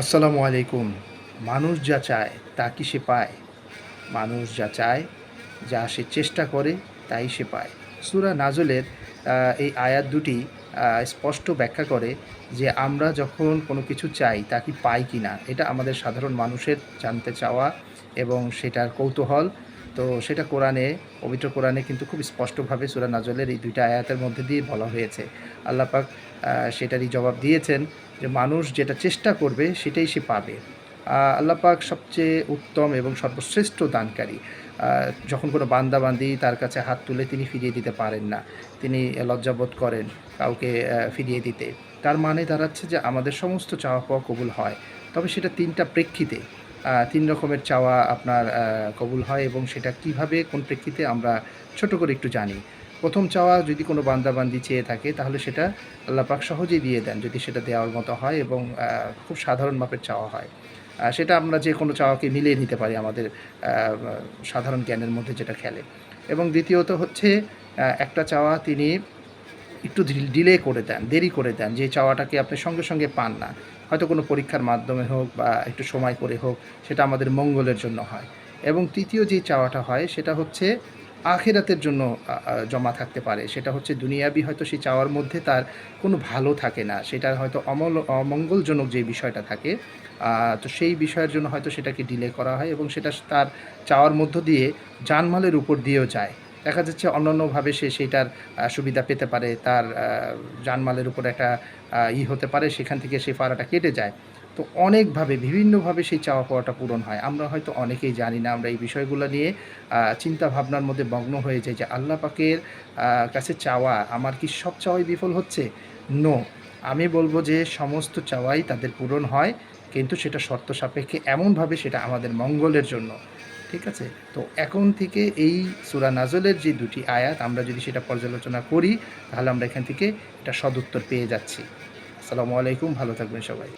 আসসালামু আলাইকুম। মানুষ যা চায়, তা কি সে পায়? মানুষ যা চায়, যা সে চেষ্টা করে, তাই সে পায়। সুরা নাজলের এই আয়াত দুটি স্পষ্ট ব্যাখ্যা করে যে আমরা যখন কোনো কিছু চাই, তা কি পাই কি না এটা আমাদের সাধারণ মানুষের জানতে চাওয়া এবং সেটার কৌতূহল। তো সেটা কোরআনে, পবিত্র কোরআনে কিন্তু খুব স্পষ্টভাবে সুরা নাজলের এই দুইটা আয়াতের মধ্যে দিয়ে বলা হয়েছে। আল্লাহ পাক সেটারই জবাব দিয়েছেন যে মানুষ যেটা চেষ্টা করবে সেটাই সে পাবে। আল্লাহ পাক সবচেয়ে উত্তম এবং সর্বশ্রেষ্ঠ দানকারী। যখন কোনো বান্দাবান্দি তার কাছে হাত তুলে তিনি ফিরিয়ে দিতে পারেন না, তিনি লজ্জাবোধ করেন কাউকে ফিরিয়ে দিতে। তার মানে দাঁড়াচ্ছে যে আমাদের সমস্ত চাওয়া পাওয়া কবুল হয়। তবে সেটা তিনটা প্রেক্ষিতে তিন রকমের চাওয়া আপনার কবুল হয় এবং সেটা কীভাবে, কোন প্রেক্ষিতে আমরা ছোট করে একটু জানি। প্রথম চাওয়া যদি কোনো বান্দাবান্দি চেয়ে থাকে, তাহলে সেটা আল্লাহ পাক সহজেই দিয়ে দেন যদি সেটা দেওয়ার মতো হয় এবং খুব সাধারণ মাপের চাওয়া হয়। সেটা আমরা যে কোনো চাওয়াকে মিলিয়ে নিতে পারি আমাদের সাধারণ জ্ঞানের মধ্যে যেটা খেলে। এবং দ্বিতীয়ত হচ্ছে একটা চাওয়া তিনি একটু ডিলে করে দেন, দেরি করে দেন যে চাওয়াটাকে আপনি সঙ্গে সঙ্গে পান না। হয়তো কোনো পরীক্ষার মাধ্যমে হোক বা একটু সময় করে হোক, সেটা আমাদের মঙ্গলের জন্য হয়। এবং তৃতীয় যে চাওয়াটা হয়, সেটা হচ্ছে আখেরাতের জন্য জমা থাকতে পারে। সেটা হচ্ছে দুনিয়াবি হয়তো সেই চাওয়ার মধ্যে তার কোনো ভালো থাকে না। সেটা হয়তো অমল, অমঙ্গলজনক যে বিষয়টা থাকে তো সেই বিষয়ের জন্য হয়তো সেটাকে ডিলে করা হয় এবং সেটা তার চাওয়ার মধ্য দিয়ে জানমালের উপর দিয়েও যায়। দেখা যাচ্ছে অন্যান্যভাবে সে সেইটার সুবিধা পেতে পারে, তার জানমালের উপর একটা ই হতে পারে, সেখান থেকে সেই ফাড়াটা কেটে যায়। তো অনেকভাবে, বিভিন্নভাবে সেই চাওয়া পাওয়াটা পূরণ হয়। আমরা হয়তো অনেকেই জানি না, আমরা এই বিষয়গুলো নিয়ে চিন্তা ভাবনার মধ্যে মগ্ন হয়ে যাই যে আল্লাহ পাকের কাছে চাওয়া আমার কি সব চাওয়াই বিফল হচ্ছে? নো আমি বলব যে সমস্ত চাওয়াই তাদের পূরণ হয়, কিন্তু সেটা শর্ত সাপেক্ষে এমনভাবে সেটা আমাদের মঙ্গলের জন্য। ঠিক আছে? তো এখন থেকে এই সুরা নাজলের যে দুটি আয়াত, আমরা যদি সেটা পর্যালোচনা করি, তাহলে আমরা এখান থেকে এটা সদুত্তর পেয়ে যাচ্ছি। আসসালামু আলাইকুম, ভালো থাকবেন সবাই।